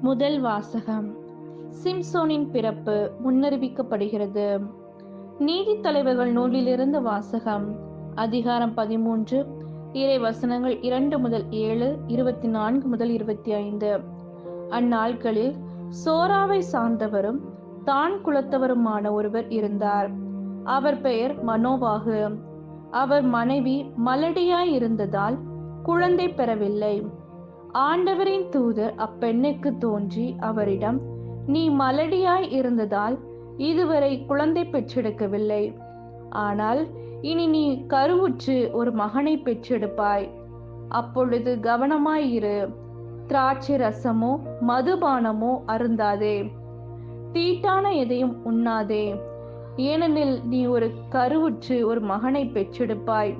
முதல் வாசகம். சிம்சோனின் பிறப்பு முன்னறிவிக்கப்படுகிறது. நீதித்தலைவர்கள் நூலிலிருந்து வாசகம். அதிகாரம் பதிமூன்று இறை வசனங்கள் இரண்டு முதல் ஏழு இருபத்தி நான்கு முதல் இருபத்தி ஐந்து. அந்நாட்களில் சோராவை சார்ந்தவரும் தான் குலத்தவருமான ஒருவர் இருந்தார். அவர் பெயர் மனோவாகு. அவர் மனைவி மலடியாய் இருந்ததால் குழந்தை பெறவில்லை. ஆண்டவரின் தூதர் அப்பெண்ணுக்கு தோன்றி அவரிடம் நீ மலடியாய் இருந்ததால் இதுவரை குழந்தை பெற்றெடுக்கவில்லை. ஆனால் இனி நீ கருவுற்று ஒரு மகனை பெற்றெடுப்பாய். அப்பொழுது கவனமாயிரு திராட்சை ரசமோ மதுபானமோ அருந்தாதே. தீட்டான எதையும் உண்ணாதே. ஏனெனில் நீ ஒரு கருவுற்று ஒரு மகனை பெற்றெடுப்பாய்.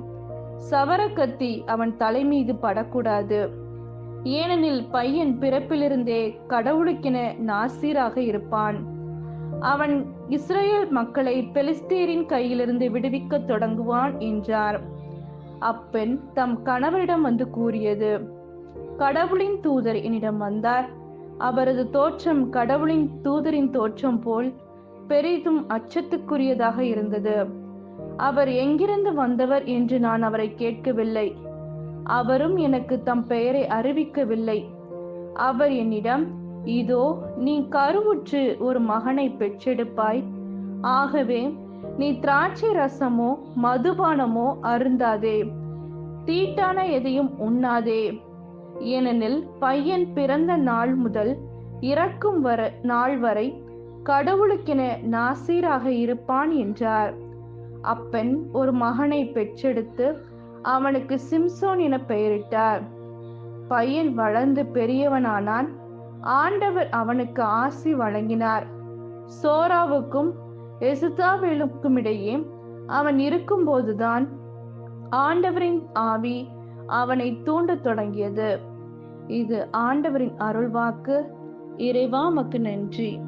சவரக்கத்தி அவன் தலைமீது படக்கூடாது. ஏனெனில் பையன் பிறப்பிலிருந்தே கடவுளுக்கென நாசீராக இருப்பான். அவன் இஸ்ரேல் மக்களை பெலிஸ்தீரின் கையிலிருந்து விடுவிக்க தொடங்குவான் என்றார். அப்பெண் தம் கணவரிடம் வந்து கூறியது கடவுளின் தூதர் என்னிடம் வந்தார். அவரது தோற்றம் கடவுளின் தூதரின் தோற்றம் போல் பெரிதும் அச்சத்துக்குரியதாக இருந்தது. அவர் எங்கிருந்து வந்தவர் என்று நான் அவரை கேட்கவில்லை. அவரும் எனக்கு தம் பெயரை அறிவிக்கவில்லை. அவர் என்னிடம் இதோ நீ கருவுற்று ஒரு மகனை பெற்றெடுப்பாய். ஆகவே நீ திராட்சை ரசமோ மதுபானமோ அருந்தாதே. தீட்டான எதையும் உண்ணாதே. ஏனெனில் பையன் பிறந்த நாள் முதல் இறக்கும் வர நாள் வரை கடவுளுக்கென நாசீராக இருப்பான் என்றார். அப்பெண் ஒரு மகனை பெற்றெடுத்து அவனுக்கு சிம்சோன் என பெயரிட்டார். பையன் வளர்ந்து பெரியவனானான். ஆண்டவர் அவனுக்கு ஆசி வழங்கினார். சோராவுக்கும் எசுதாவேலுக்கும் இடையே அவன் இருக்கும்போதுதான் ஆண்டவரின் ஆவி அவனை தூண்டத் தொடங்கியது. இது ஆண்டவரின் அருள்வாக்கு. இறைவா மக்கு நன்றி.